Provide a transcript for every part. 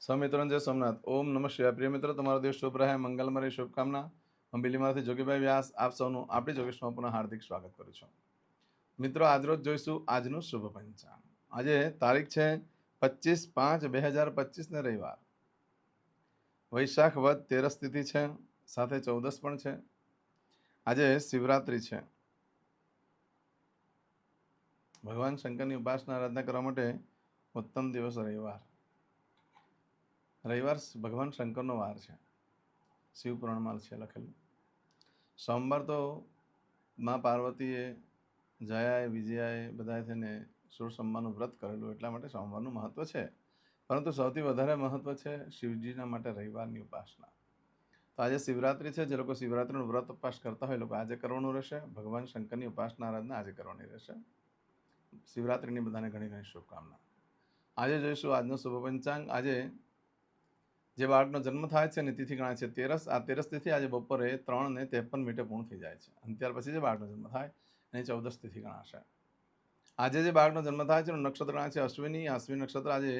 સ્વામિત્રણ જય સોમનાથ. ઓમ નમઃ શિવાય પ્રિય મિત્રો, તમારો દિવસ શુભ રહે, મંગલમય શુભકામના. અંબિલીમાંથી બિલીમાંથી જોગીભાઈ વ્યાસ, આપ સૌનું આપણી જોગેશમાં પુનઃ હાર્દિક સ્વાગત કરું છું. મિત્રો, આજરોજ જોઈશું આજનું શુભ પંચાંગ. આજે તારીખ છે પચીસ પાંચ બે હજાર પચીસને રવિવાર. વૈશાખ વધ તેરસ તિથિ છે, સાથે ચૌદસ પણ છે. આજે શિવરાત્રિ છે. ભગવાન શંકરની ઉપાસના, આરાધના કરવા માટે ઉત્તમ દિવસ રવિવાર. રવિવાર ભગવાન શંકરનો વાર છે. શિવ પુરાણમાં છે લખેલું. સોમવાર તો મા પાર્વતીએ જયાએ, વિજયાએ બધાએ થઈને સુર સંભાનું વ્રત કરેલું એટલા માટે સોમવારનું મહત્ત્વ છે. પરંતુ સૌથી વધારે મહત્ત્વ છે શિવજીના માટે રવિવારની ઉપાસના. તો આજે શિવરાત્રિ છે, જે લોકો શિવરાત્રિનું વ્રત ઉપવાસ કરતા હોય એ લોકો આજે કરવાનું રહેશે. ભગવાન શંકરની ઉપાસના આરાધના આજે કરવાની રહેશે. શિવરાત્રિની બધાને ઘણી ઘણી શુભકામના. આજે જોઈશું આજનો શુભ પંચાંગ. આજે જે બાળકનો જન્મ થાય છે ને તિથિ ગણાય છે તેરસ, આ તેરસ તિથિ આજે બપોરે ત્રણ ને ત્રેપન મિનિટે પૂર્ણ થઈ જાય છે. અને ત્યાર પછી જે બાળકનો જન્મ થાય એની ચૌદસ તિથિ ગણાશે. આજે જે બાળકનો જન્મ થાય છે એનું નક્ષત્ર ગણાય છે અશ્વિની. અશ્વિની નક્ષત્ર આજે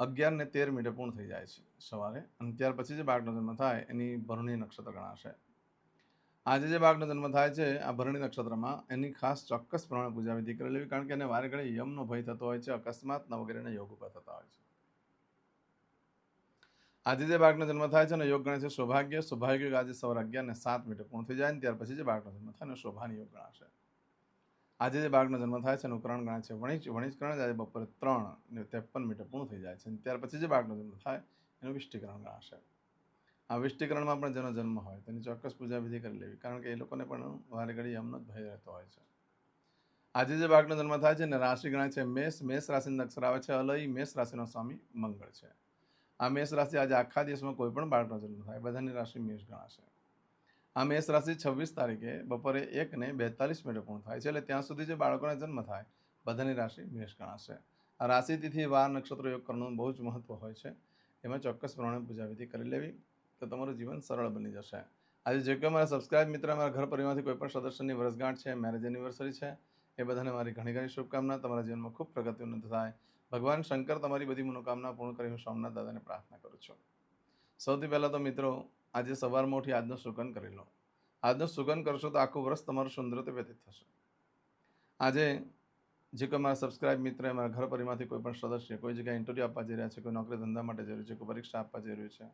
અગિયાર ને તેર મિનિટે પૂર્ણ થઈ જાય છે સવારે. અને ત્યાર પછી જે બાળકનો જન્મ થાય એની ભરણી નક્ષત્ર ગણાશે. આજે જે બાળકનો જન્મ થાય છે આ ભરણી નક્ષત્રમાં એની ખાસ ચોક્કસ પ્રમાણે પૂજા વિધિ કરી લેવી કારણ કે એને વારે ઘડી યમનો ભય થતો હોય છે, અકસ્માતના વગેરેના યોગ ઊભા થતા હોય છે. આજે જે બાળકનો જન્મ થાય છે ને યોગ ગણે છે સૌભાગ્ય સૌભાગ્ય આજે સવાર અગિયાર ને સાત મિનિટે પૂર્ણ થઈ જાય ને ત્યાર પછી જે બાળકનો જન્મ થાય ને શોભાની યોગ ગણાશે. આજે જે બાળકનો જન્મ થાય છે એનું કરણ ગણાય છે વણિજ વણિજ કરણ આજે બપોરે ત્રણ ને ત્રેપન મિનિટે પૂર્ણ થઈ જાય છે અને ત્યાર પછી જે બાળકનો જન્મ થાય એનું વિષ્ટિકરણ ગણાશે. આ વિષ્ટિકરણમાં પણ જેનો જન્મ હોય તેની ચોક્કસ પૂજા વિધિ કરી લેવી કારણ કે એ લોકોને પણ વારે ઘડી એમનો જ ભય રહેતો હોય છે. આજે જે બાળકનો જન્મ થાય છે ને રાશિ ગણાય છે, મેષ મેષ રાશિના અક્ષર આવે છે, અલય, મેષ રાશિનો સ્વામી મંગળ છે. આ મેષ રાશિ આજે આખા દિવસમાં કોઈ પણ બાળકનો જન્મ થાય, બધાની રાશિ મેષ ગણાશે. આ મેષ રાશિ છવ્વીસ તારીખે બપોરે એકને બેતાલીસ મિનિટે પૂર્ણ થાય છે, એટલે ત્યાં સુધી જે બાળકોના જન્મ થાય, બધાની રાશિ મેષ ગણાશે. આ રાશિ તિથિ વાર, નક્ષત્ર, યોગ કરવાનું બહુ જ મહત્ત્વ હોય છે. એમાં ચોક્કસ પ્રમાણે પૂજાવિધિ કરી લેવી, તો તમારું જીવન સરળ બની જશે. આજે જે કોઈ મારા સબસ્ક્રાઇબ મિત્ર મારા ઘર પરિવારમાંથી કોઈ પણ સદસ્યની વર્ષગાંઠ છે મેરેજ એનિવર્સરી છે, એ બધાને મારી ઘણી ઘણી શુભકામના. તમારા જીવનમાં ખૂબ પ્રગતિ ઉન્નત થાય. ભગવાન શંકર તમારી બધી મનોકામના પૂર્ણ કરી હું સોમનાથ દાદાને પ્રાર્થના કરું છું. સૌથી પહેલાં તો મિત્રો, આજે સવારમાં ઉઠી આજનો સુગન કરી લો. આજનો સુગન કરશો તો આખું વર્ષ તમારું સુંદર રીતે વ્યતીત થશે. આજે જે કોઈ મારા સબસ્ક્રાઇબ મિત્ર, મારા ઘર પરિવારમાંથી કોઈ પણ સદસ્ય, કોઈ જગ્યાએ ઇન્ટરવ્યૂ આપવા જઈ રહ્યા છે, કોઈ નોકરી ધંધા માટે જરૂરી છે, કોઈ પરીક્ષા આપવા રહ્યું છે,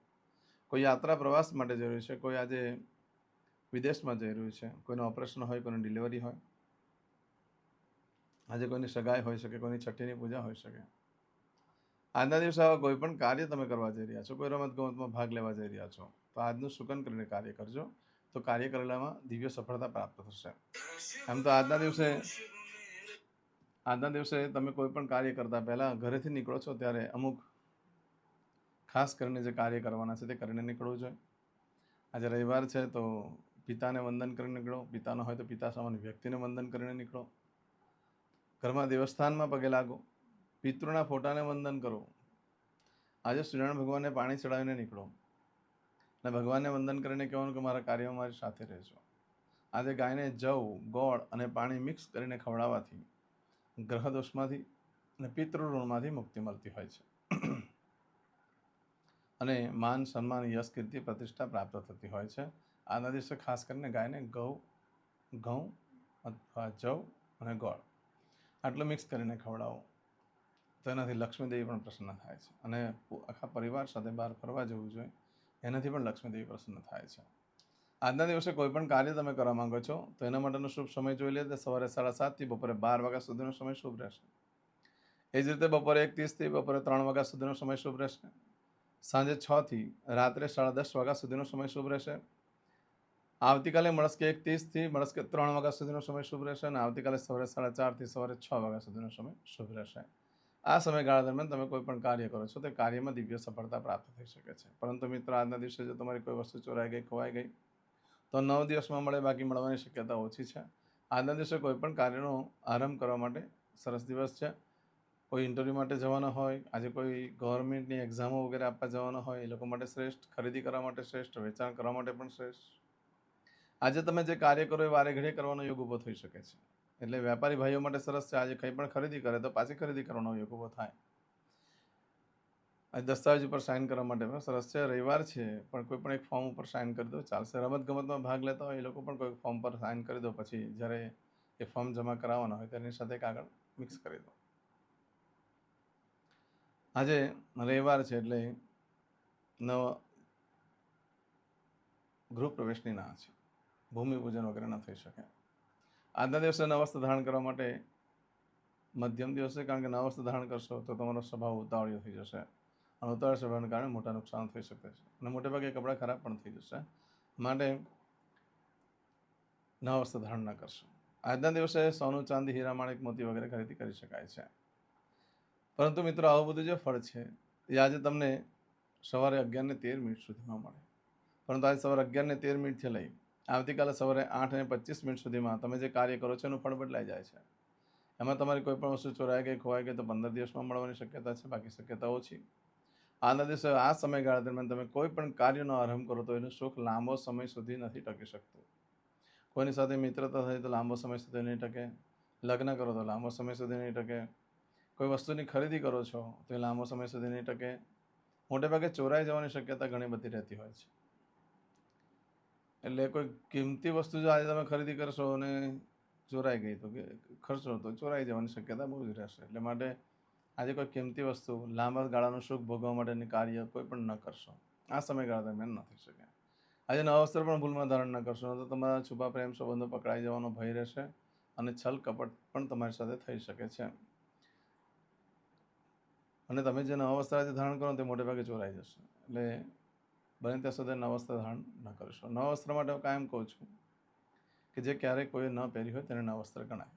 કોઈ યાત્રા પ્રવાસ માટે જરૂરી છે, કોઈ આજે વિદેશમાં જઈ રહ્યું છે, કોઈનું ઓપરેશન હોય, કોઈનું ડિલિવરી હોય આજે કોઈની સગાઈ હોઈ શકે, કોઈની છઠ્ઠીની પૂજા હોઈ શકે. આજના દિવસે આવા કોઈ પણ કાર્ય તમે કરવા જઈ રહ્યા છો, કોઈ રમત ગમતમાં ભાગ લેવા જઈ રહ્યા છો, તો આજનું સુકન કરીને કાર્ય કરજો, તો કાર્ય કરેલામાં દિવ્ય સફળતા પ્રાપ્ત થશે. આમ તો આજના દિવસે આજના દિવસે તમે કોઈ પણ કાર્ય કરતા પહેલાં ઘરેથી નીકળો છો, ત્યારે અમુક ખાસ કરીને જે કાર્ય કરવાના છે તે કરીને નીકળવું જોઈએ. આજે રવિવાર છે તો પિતાને વંદન કરીને નીકળો પિતાનો હોય તો પિતા સમાન વ્યક્તિને વંદન કરીને નીકળો. ઘરમાં દેવસ્થાનમાં પગે લાગો, પિતૃના ફોટાને વંદન કરો. આજે સૂર્યનારાયણ ભગવાનને પાણી ચડાવીને નીકળો. અને ભગવાનને વંદન કરીને કહેવાનું કે મારા કાર્યમાં મારી સાથે રહેજો. આજે ગાયને જવ, ગોળ અને પાણી મિક્સ કરીને ખવડાવવાથી ગ્રહ દોષમાંથી અને પિતૃઋણમાંથી મુક્તિ મળતી હોય છે. અને માન, સન્માન, યશ, કીર્તિ, પ્રતિષ્ઠા પ્રાપ્ત થતી હોય છે. આજના દિવસે ખાસ કરીને ગાયને ઘઉં ઘઉં અથવા જવ અને ગોળ. આટલું મિક્સ કરીને ખવડાવો, તો એનાથી લક્ષ્મીદેવી પણ પ્રસન્ન થાય છે. અને આખા પરિવાર સાથે બહાર ફરવા જવું જોઈએ, એનાથી પણ લક્ષ્મીદેવી પ્રસન્ન થાય છે. આજના દિવસે કોઈ પણ કાર્ય તમે કરવા માંગો છો, તો એના માટેનો શુભ સમય જોઈ લે તો સવારે સાડા સાતથી બપોરે બાર વાગ્યા સુધીનો સમય શુભ રહેશે. એ જ રીતે બપોરે એક ત્રીસથી બપોરે ત્રણ વાગ્યા સુધીનો સમય શુભ રહેશે. સાંજે છથી રાત્રે સાડા દસ વાગ્યા સુધીનો સમય શુભ રહેશે. આવતીકાલે મળસ્કે એક ત્રીસથી મળસ્કે ત્રણ વાગ્યા સુધીનો સમય શુભ રહેશે અને આવતીકાલે સવારે સાડા ચારથી સવારે છ વાગ્યા સુધીનો સમય શુભ રહેશે. આ સમયગાળા દરમિયાન તમે કોઈ પણ કાર્ય કરો છો તે કાર્યમાં દિવ્ય સફળતા પ્રાપ્ત થઈ શકે છે. પરંતુ મિત્રો, આજના દિવસે જો તમારી કોઈ વસ્તુ ચોરાઈ ગઈ, ખોવાઈ ગઈ, તો નવ દિવસમાં મળે, બાકી મળવાની શક્યતા ઓછી છે. આજના દિવસે કોઈ પણ કાર્યનો આરંભ કરવા માટે સરસ દિવસ છે. કોઈ ઇન્ટરવ્યૂ માટે જવાના હોય, આજે કોઈ ગવર્મેન્ટની એક્ઝામો વગેરે આપવા જવાના હોય, એ લોકો માટે શ્રેષ્ઠ, ખરીદી કરવા માટે શ્રેષ્ઠ, વેચાણ કરવા માટે પણ શ્રેષ્ઠ. આજે તમે જે કાર્ય કરો એ વારે ઘડીએ કરવાનો યોગ ઊભો થઈ શકે છે. એટલે વેપારી ભાઈઓ માટે સરસ છે, આજે કંઈ પણ ખરીદી કરે તો પાછી ખરીદી કરવાનો યોગ ઊભો થાય. આ દસ્તાવેજ ઉપર સાઇન કરવા માટે પણ સરસ છે, રવિવાર છે, પણ કોઈ પણ એક ફોર્મ ઉપર સાઇન કરી દો, ચાલશે. રમત ગમતમાં ભાગ લેતા હોય એ લોકો પણ કોઈ ફોર્મ પર સાઇન કરી દો, પછી જ્યારે એ ફોર્મ જમા કરાવવાના હોય તેની સાથે કાગળ મિક્સ કરી દો. આજે રવિવાર છે એટલે નવ, ગૃહ પ્રવેશની ના છે. ભૂમિપૂજન વગેરે ન થઈ શકે. આજના દિવસે નવ ધારણ કરવા માટે મધ્યમ દિવસે, કારણ કે નવ વસ્ત્ર ધારણ કરશો તો તમારો સ્વભાવ ઉતાવળિયો થઈ જશે. અને ઉતાવળ સ્વભાવને કારણે મોટા નુકસાન થઈ શકે છે. અને મોટે ભાગે કપડાં ખરાબ પણ થઈ જશે. માટે નવ ધારણ ન કરશો. આજના દિવસે સોનું, ચાંદી, હીરા, માણેક, મોતી વગેરે ખરીદી કરી શકાય છે. પરંતુ મિત્રો, આવું બધું જે ફળ છે, એ આજે તમને સવારે અગિયારને તેર મિનિટ સુધીમાં મળે. પરંતુ આજે સવારે અગિયારને તેર મિનિટથી લઈ આવતીકાલે સવારે આઠ અને પચીસ મિનિટ સુધીમાં તમે જે કાર્ય કરો છો એનું ફળ બદલાઈ જાય છે. એમાં તમારી કોઈ પણ વસ્તુ ચોરાઈ ગઈ, ખોવાઈ ગઈ તો પંદર દિવસમાં મળવાની શક્યતા છે, બાકી શક્યતા ઓછી. આના દિવસે, આ સમયગાળા દરમિયાન તમે કોઈ પણ કાર્યનો આરંભ કરો તો એનું સુખ લાંબો સમય સુધી નથી ટકી શકતું. કોઈની સાથે મિત્રતા થઈ તો લાંબો સમય સુધી નહીં ટકે. લગ્ન કરો તો લાંબો સમય સુધી નહીં ટકે. કોઈ વસ્તુની ખરીદી કરો છો તો એ લાંબો સમય સુધી નહીં ટકે. મોટે ભાગે ચોરાઈ જવાની શક્યતા ઘણી બધી રહેતી હોય છે. એટલે કોઈ કિંમતી વસ્તુ જો આજે તમે ખરીદી કરશો અને ચોરાઈ ગઈ, તો કે ખર્ચો તો ચોરાઈ જવાની શક્યતા બહુ જ રહેશે. એટલે માટે આજે કોઈ કિંમતી વસ્તુ, લાંબા ગાળાનું સુખ ભોગવવા માટેની કાર્ય કોઈ પણ ન કરશો. આ સમયગાળા દરમિયાન ન થઈ શકે. આજે નવા વસ્ત્ર પણ ભૂલમાં ધારણ ન કરશો તો તમારા છુપા પ્રેમ સંબંધો પકડાઈ જવાનો ભય રહેશે અને છલ કપટ પણ તમારી સાથે થઈ શકે છે. અને તમે જે નવા વસ્ત્ર આજે ધારણ કરો તે મોટે ભાગે ચોરાઈ જશે. એટલે બને ત્યાં સુધી નવસ્ત્ર વસ્ત્ર ધારણ ન કરશો નવસ્ત્ર વસ્ત્ર માટે હું કાયમ કહું છું કે જે ક્યારેય કોઈ ન પહેર્યું હોય તેને નવસ્ત્ર વસ્ત્ર ગણાય.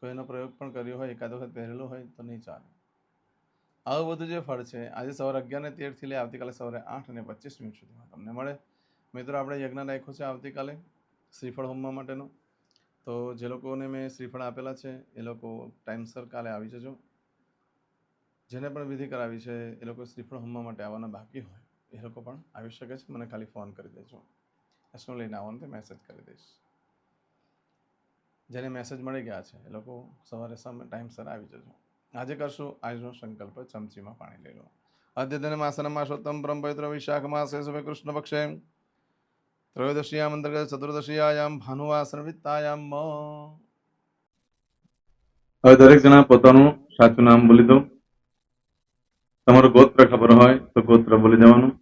કોઈનો પ્રયોગ પણ કર્યો હોય, એકાદ વખત પહેરેલો હોય તો નહીં ચાલે. આવું બધું જે ફળ છે, આજે સવારે અગિયાર ને તેરથી લઈ આવતીકાલે સવારે આઠ અને પચીસ મિનિટ સુધીમાં તમને મળે. મિત્રો, આપણે યજ્ઞ રાખ્યો છે આવતીકાલે શ્રીફળ હોમવા માટેનું. તો જે લોકોને મેં શ્રીફળ આપેલા છે, એ લોકો ટાઈમસર કાલે આવી જજો. જેને પણ વિધિ કરાવી છે, એ લોકો શ્રીફળ હોમવા માટે આવવાના બાકી હોય. એ લોકો પણ આવી શકે છે, મને ખાલી ફોન કરી દેજો. એસનો લઈને આવવાનું તે મેસેજ કરી દઈશ. જેને મેસેજ મળી ગયા છે, એ લોકો સવારે સમય ટાઈમસર આવી જજો. આજે કરશું, આજનો સંકલ્પ ચમચીમાં પાણી લઈ લો. અદ્યતન માસન માસોત્તમ પરમ પવિત્ર વિશાખ માસે શુભ કૃષ્ણ પક્ષે. ત્રયોદશીયામ અંતર્ગત ચતુર્દશીયાયામ ભાનુવાસન વિત્તાયામ. હવે દરેક જણા પોતાનું સાચું નામ બોલી દો. તમારું ગોત્ર ખબર હોય તો ગોત્ર બોલી દેવાનું.